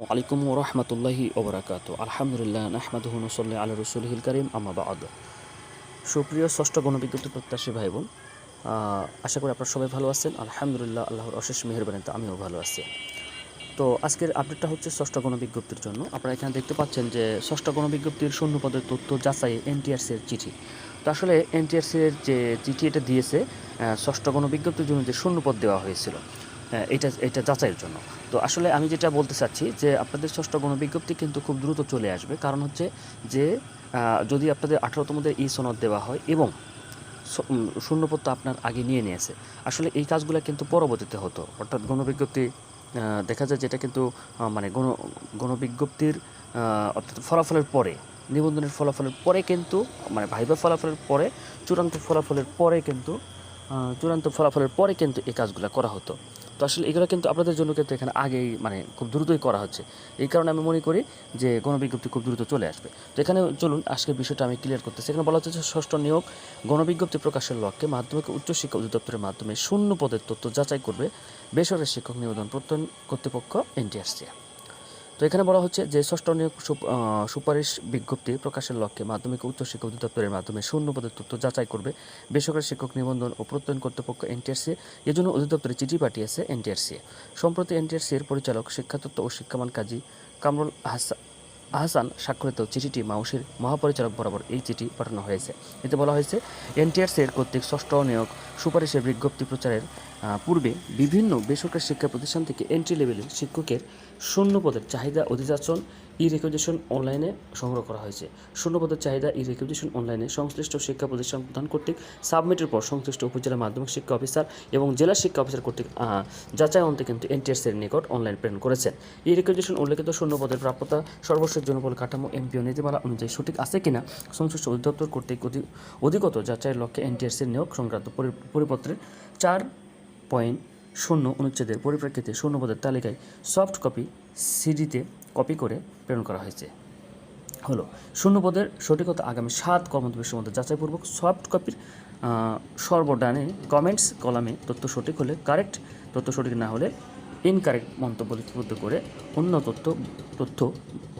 ওয়ালাইকুম রহমতুল্লাহি ওবরাকাত। আলহামদুলিল্লাহ নসল্লি আল্লাহ রসুলহিল করিম আমাবাদ সুপ্রিয় ষষ্ঠ গণবিজ্ঞপ্তি প্রত্যাশী ভাই বোন আশা করি আপনারা সবাই ভালো আছেন। আলহামদুলিল্লাহ, আল্লাহর অশেষ মেহরবানিতে আমিও ভালো আছি। তো আজকের আপডেটটা হচ্ছে ষষ্ঠ গণবিজ্ঞপ্তির জন্য। আপনারা এখানে দেখতে পাচ্ছেন যে ষষ্ঠ গণবিজ্ঞপ্তির শূন্য পদের তথ্য যাচাই এনটিআরসির চিঠি। তো আসলে এনটিআরসির যে চিঠি এটা দিয়েছে ষষ্ঠ গণবিজ্ঞপ্তির জন্য যে শূন্য পদ দেওয়া হয়েছিল এটা এটা যাচাইয়ের জন্য। তো আসলে আমি যেটা বলতে চাচ্ছি যে আপনাদের ষষ্ঠ গণবিজ্ঞপ্তি কিন্তু খুব দ্রুত চলে আসবে। কারণ হচ্ছে যে যদি আপনাদের আঠারোতমদের ই সনদ দেওয়া হয় এবং শূন্যপত্র আপনার আগে নিয়ে নিয়েছে, আসলে এই কাজগুলো কিন্তু পরবর্তীতে হতো। অর্থাৎ গণবিজ্ঞপ্তি দেখা যায় যেটা কিন্তু মানে গণ, গণবিজ্ঞপ্তির অর্থাৎ ফলাফলের পরে, নিবন্ধনের ফলাফলের পরে কিন্তু মানে ভাইবা ফলাফলের পরে, চূড়ান্ত ফলাফলের পরে কিন্তু চূড়ান্ত ফলাফলের পরে কিন্তু এই কাজগুলো করা হতো। তো আসলে এগুলো কিন্তু আপনাদের জন্য কিন্তু এখানে আগেই মানে খুব দ্রুতই করা হচ্ছে। এই কারণে আমি মনে করি যে গণবিজ্ঞপ্তি খুব দ্রুত চলে আসবে। তো এখানে চলুন, আজকের বিষয়টা আমি ক্লিয়ার করতেছি। এখানে বলা হচ্ছে ষষ্ঠ নিয়োগ গণবিজ্ঞপ্তি প্রকাশের লক্ষ্যে মাধ্যমিক উচ্চশিক্ষা অধিদপ্তরের মাধ্যমে শূন্য পদের তথ্য যাচাই করবে বেসরকারি শিক্ষক নিবেদন প্রত্যয়ন কর্তৃপক্ষ এনটিআরসি তো এখানে বলা হচ্ছে যে ষষ্ঠ নিয়োগ সুপ- সুপারিশ বিজ্ঞপ্তি প্রকাশের লক্ষ্যে মাধ্যমিক উচ্চ শিক্ষা অধিদপ্তরের মাধ্যমে শূন্য পদের তথ্য যাচাই করবে বেসরকারি শিক্ষক নিবন্ধন ও প্রত্যয়ন কর্তৃপক্ষ এনটিআরসি। এজন্য অধিদপ্তরে চিঠি পাঠিয়েছে এনটিআরসি। সম্প্রতি এনটিআরসির পরিচালক শিক্ষাতত্ত্ব ও শিক্ষামান কাজী কামরুল আহসা আহসান স্বাক্ষরিত চিঠিটি মাউসির মহাপরিচালক বরাবর এই চিঠি পাঠানো হয়েছে। এতে বলা হয়েছে এনটিআরসির কর্তৃক ষষ্ঠ নিয়োগ সুপারিশের বিজ্ঞপ্তি প্রচারের পূর্বে বিভিন্ন বেসরকারি শিক্ষা প্রতিষ্ঠান থেকে এন্ট্রি লেভেলের শিক্ষকের শূন্য পদের চাহিদা অধিযাচন ই রেকুইজেশন অনলাইনে সংগ্রহ করা হয়েছে। শূন্য পদের চাহিদা ই রেকুইজেশন অনলাইনে সংশ্লিষ্ট শিক্ষা প্রতিষ্ঠান প্রদান কর্তৃক সাবমিটের পর সংশ্লিষ্ট উপজেলা মাধ্যমিক শিক্ষা অফিসার এবং জেলা শিক্ষা অফিসার কর্তৃক যাচাই অন্তে কিন্তু এনটিএসের নিকট অনলাইন প্রেরণ করেছেন। এই রেকুইজেশন উল্লেখিত শূন্য পদের প্রাপ্যতা সর্বশেষ জনবল কাঠামো এমপিও নীতিমালা অনুযায়ী সঠিক আছে কিনা সংশ্লিষ্ট অধিদপ্তর কর্তৃক অধিগত যাচাইয়ের লক্ষ্যে এনটিএসের নিয়োগ সংক্রান্ত পরি- পরিপত্রের চার পয়েন্ট শূন্য অনুচ্ছেদের পরিপ্রেক্ষিতে শূন্যপদের তালিকায় সফট কপি, সিডিতে কপি করে প্রেরণ করা হয়েছে। হলো শূন্যপদের সঠিকতা আগামী সাত কর্মদিবসের মধ্যে যাচাইপূর্বক সফট কপির সর্বডানে কমেন্টস কলামে তথ্য সঠিক হলে কারেক্ট, তথ্য সঠিক না হলে ইনকারেক্ট মন্তব্য লিপিবদ্ধ করে অন্য তথ্য তথ্য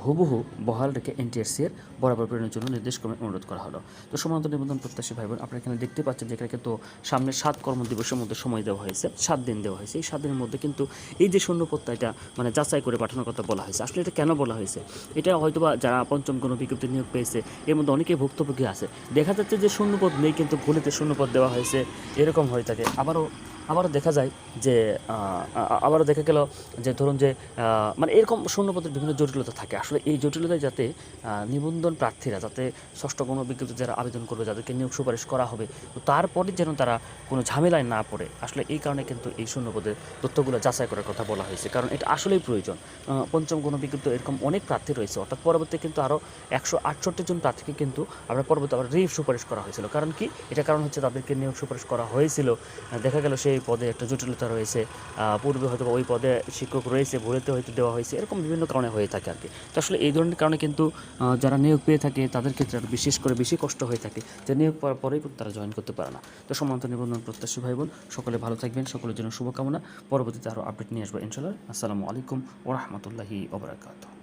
হুবহু বহাল রেখে এনটিএসসি এর বরাবর প্রেরণের জন্য নির্দেশক্রমে অনুরোধ করা হলো। তো সমান্ত নিবন্ধন প্রত্যাশী ভাই বোন আপনারা এখানে দেখতে পাচ্ছেন যে এখানে কিন্তু সামনে সাত কর্মদিবসের মধ্যে সময় দেওয়া হয়েছে, সাত দিন দেওয়া হয়েছে। এই সাত দিনের মধ্যে কিন্তু এই যে শূন্যপত্তা এটা মানে যাচাই করে পাঠানোর কথা বলা হয়েছে। আসলে এটা কেন বলা হয়েছে? এটা হয়তোবা যারা পঞ্চম কোনো বিজ্ঞপ্তি নিয়োগ পেয়েছে, এর মধ্যে অনেকেই ভুক্তভোগী আছে। দেখা যাচ্ছে যে শূন্যপদ নেই, কিন্তু ভুলিতে শূন্যপদ দেওয়া হয়েছে, এরকম হয়ে থাকে। আবারও আবারও দেখা যায় যে আবারও দেখা গেল যে ধরুন যে মানে এরকম শূন্যপদের বিভিন্ন জটিলতা থাকে। আসলে এই জটিলতায় যাতে নিবন্ধন প্রার্থীরা যাতে ষষ্ঠ কোনো বিজ্ঞপ্তি যারা আবেদন করবে, যাদেরকে নিয়োগ সুপারিশ করা হবে, তো তারপরে যেন তারা কোনো ঝামেলায় না পড়ে। আসলে এই কারণে কিন্তু এই শূন্যপদের তথ্যগুলো যাচাই করার কথা বলা হয়েছে। কারণ এটা আসলেই প্রয়োজন। পঞ্চম কোনো বিজ্ঞপ্তি এরকম অনেক প্রার্থী রয়েছে। অর্থাৎ পরবর্তী কিন্তু আরও একশো আটষট্টি জন প্রার্থীকে কিন্তু আমরা পরবর্তী আবার রিভ সুপারিশ করা হয়েছিল। কারণ কি? এটা কারণ হচ্ছে তাদেরকে নিয়োগ সুপারিশ করা হয়েছিল। দেখা গেল সেই পদে একটা জটিলতা রয়েছে। পূর্বে হয়তো ওই পদে শিক্ষক রয়েছে, ভুলেতে হয়তো দেওয়া হয়েছে, এরকম বিভিন্ন কারণে হয়ে থাকে আর কি তো আসলে এই ধরনের কারণে কিন্তু যারা নিয়োগ পেয়ে থাকে, তাদের ক্ষেত্রে বিশেষ করে বেশি কষ্ট হয়ে থাকে। যে নিয়োগ পাওয়ার পরেই কিন্তু তারা জয়েন করতে পারে না। তো সমান্ত নিবন্ধন প্রত্যাশী ভাই বোন সকলে ভালো থাকবেন, সকলের জন্য শুভকামনা। পরবর্তীতে আরও আপডেট নিয়ে আসব ইনশাল্লাহ আসসালামু আলাইকুম ওরহমতুল্লাহি ওবরাকাতু